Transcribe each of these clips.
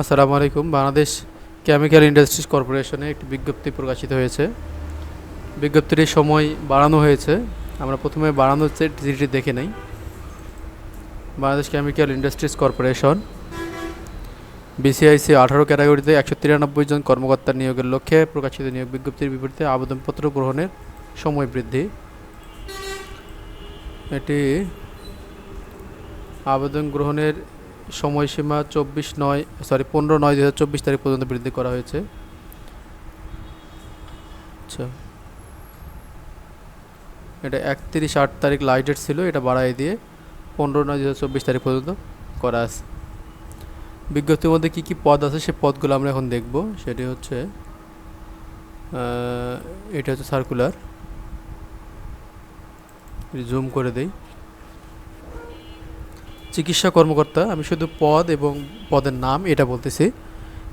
আসসালামু আলাইকুম। Bangladesh chemical industries কর্পোরেশনে একটি বিজ্ঞপ্তি প্রকাশিত হয়েছে। বিজ্ঞপ্তিটির সময় বাড়ানো হয়েছে। আমরা প্রথমে বাড়ানো চিঠিটি দেখে নেই। Bangladesh chemical industries corporation, BCIC আঠারো ক্যাটাগরিতে একশো তিরানব্বই জন কর্মকর্তা নিয়োগের লক্ষ্যে প্রকাশিত নিয়োগ বিজ্ঞপ্তির বিপরীতে আবেদনপত্র গ্রহণের সময় বৃদ্ধি। এটি আবেদন গ্রহণের সময়সীমা চব্বিশ নয় সরি পনেরো নয় দু চব্বিশ তারিখ পর্যন্ত বৃদ্ধি করা হয়েছে। আচ্ছা। এটা একত্রিশ আট তারিখ লাইটের ছিল, এটা বাড়াই দিয়ে পনেরো নয় দু চব্বিশ তারিখ পর্যন্ত করা আছে। বিজ্ঞপ্তির মধ্যে কী কী পদ আছে সেই পদগুলো আমরা এখন দেখব। সেটি হচ্ছে এটা হচ্ছে সার্কুলার জুম করে দেই। চিকিৎসা কর্মকর্তা, আমি শুধু পদ এবং পদের নাম এটা বলতেছি।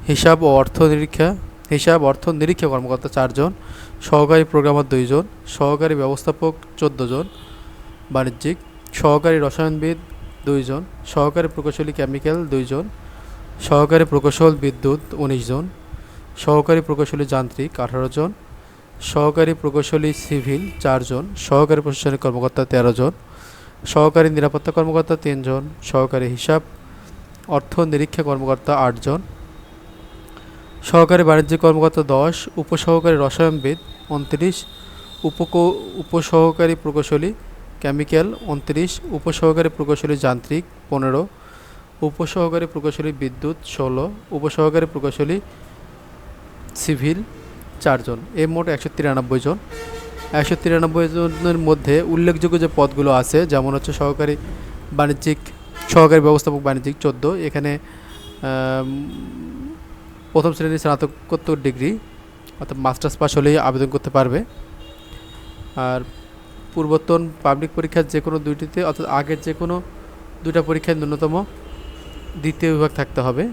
হিসাব ও অর্থ নিরীক্ষা, হিসাব, অর্থ নিরীক্ষা কর্মকর্তা চারজন, সহকারী প্রোগ্রামার দুইজন, সহকারী ব্যবস্থাপক জন, বাণিজ্যিক, সহকারী রসায়নবিদ দুইজন, সহকারী প্রকৌশলী কেমিক্যাল দুইজন, সহকারী প্রকৌশল বিদ্যুৎ উনিশ জন, সহকারী প্রকৌশলী যান্ত্রিক আঠারো জন, সহকারী প্রকৌশলী সিভিল চারজন সহকারী প্রশাসনিক কর্মকর্তা তেরো জন সহকারী নিরাপত্তা কর্মকর্তা তিনজন, সহকারী হিসাব, অর্থ নিরীক্ষা কর্মকর্তা আটজন, সহকারী বাণিজ্যিক কর্মকর্তা দশ, উপসহকারী রসায়নবিদ উনত্রিশ, উপকৌ, উপসহকারী প্রকৌশলী কেমিক্যাল উনত্রিশ, উপসহকারী প্রকৌশলী যান্ত্রিক পনেরো, উপসহকারী প্রকৌশলী বিদ্যুৎ ষোলো, উপসহকারী প্রকৌশলী সিভিল চারজন। এ মোট একশো তিরানব্বই জন। একশো তিরানব্বই জনের মধ্যে উল্লেখযোগ্য যে পদগুলো আছে, যেমন হচ্ছে সহকারী বাণিজ্যিক, সহকারী ব্যবস্থাপক বাণিজ্যিক চোদ্দ, এখানে প্রথম শ্রেণির স্নাতকোত্তর ডিগ্রি, অর্থাৎ মাস্টার্স পাস হলেই আবেদন করতে পারবে। আর পূর্বতন পাবলিক পরীক্ষার যে কোনো দুইটিতে, অর্থাৎ আগের যে কোনো দুইটা পরীক্ষায় ন্যূনতম দ্বিতীয় বিভাগ থাকতে হবে।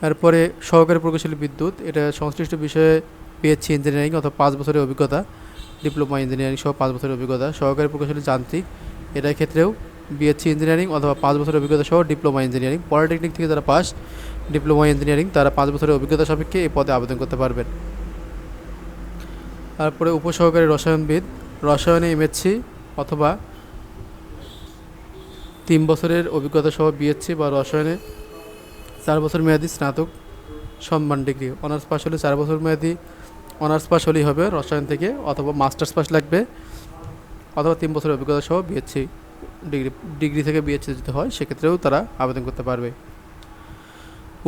তারপরে সহকারী প্রকৌশলী বিদ্যুৎ, এটা সংশ্লিষ্ট বিষয়ে পিএইচসি ইঞ্জিনিয়ারিং অথবা পাঁচ বছরের অভিজ্ঞতা ডিপ্লোমা ইঞ্জিনিয়ারিং সহ পাঁচ বছরের অভিজ্ঞতা। সহকারী প্রকৌশলী যান্ত্রিক, এটার ক্ষেত্রেও বিএসসি ইঞ্জিনিয়ারিং অথবা পাঁচ বছরের অভিজ্ঞতা সহ ডিপ্লোমা ইঞ্জিনিয়ারিং পলিটেকনিক থেকে যারা পাস ডিপ্লোমা ইঞ্জিনিয়ারিং তারা পাঁচ বছরের অভিজ্ঞতা সাপেক্ষে এই পদে আবেদন করতে পারবেন। তারপরে উপসহকারী রসায়নবিদ, রসায়নে এমএসসি অথবা তিন বছরের অভিজ্ঞতা সহ বিএসসি বা রসায়নে চার বছর মেয়াদি স্নাতক সম্মান ডিগ্রি। অনার্স পাশ হলে চার বছর মেয়াদি অনার্স পাস হলেই হবে রসায়ন থেকে, অথবা মাস্টার্স পাস লাগবে, অথবা তিন বছরের অভিজ্ঞতা সহ বিএসসি ডিগ্রি ডিগ্রি থেকে বিএসসি যদি হয়, সেক্ষেত্রেও তারা আবেদন করতে পারবে।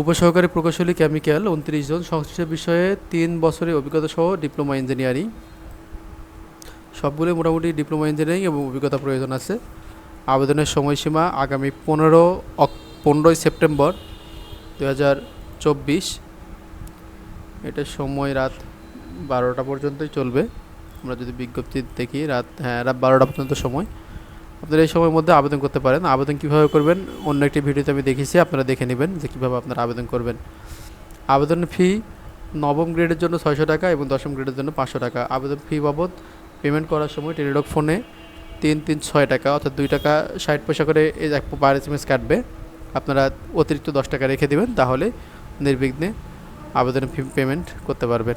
উপসহকারী প্রকৌশলী কেমিক্যাল উনত্রিশ জন, সংশ্লিষ্ট বিষয়ে তিন বছরের অভিজ্ঞতা সহ ডিপ্লোমা ইঞ্জিনিয়ারিং। সবগুলোই মোটামুটি ডিপ্লোমা ইঞ্জিনিয়ারিং এবং অভিজ্ঞতা প্রয়োজন আছে। আবেদনের সময়সীমা আগামী পনেরো পনেরোই সেপ্টেম্বর দু হাজার চব্বিশ। এটার সময় রাত বারোটা পর্যন্তই চলবে। আমরা যদি বিজ্ঞপ্তি দেখি, রাত হ্যাঁ রাত বারোটা পর্যন্ত সময়। আপনারা এই সময়ের মধ্যে আবেদন করতে পারেন। আবেদন কীভাবে করবেন? অন্য একটি ভিডিওতে আমি দেখেছি আপনারা দেখে নেবেন যে কীভাবে আপনারা আবেদন করবেন। আবেদন ফি নবম গ্রেডের জন্য ছয়শো টাকা এবং দশম গ্রেডের জন্য পাঁচশো টাকা। আবেদন ফি বাবদ পেমেন্ট করার সময় টেলিডক ফোনে তিন তিন, ছয় টাকা অর্থাৎ দুই টাকা ষাট পয়সা করে এক পার এস এম এস কাটবে। আপনারা অতিরিক্ত দশ টাকা রেখে দেবেন, তাহলে নির্বিঘ্নে আবেদনের ফি পেমেন্ট করতে পারবেন।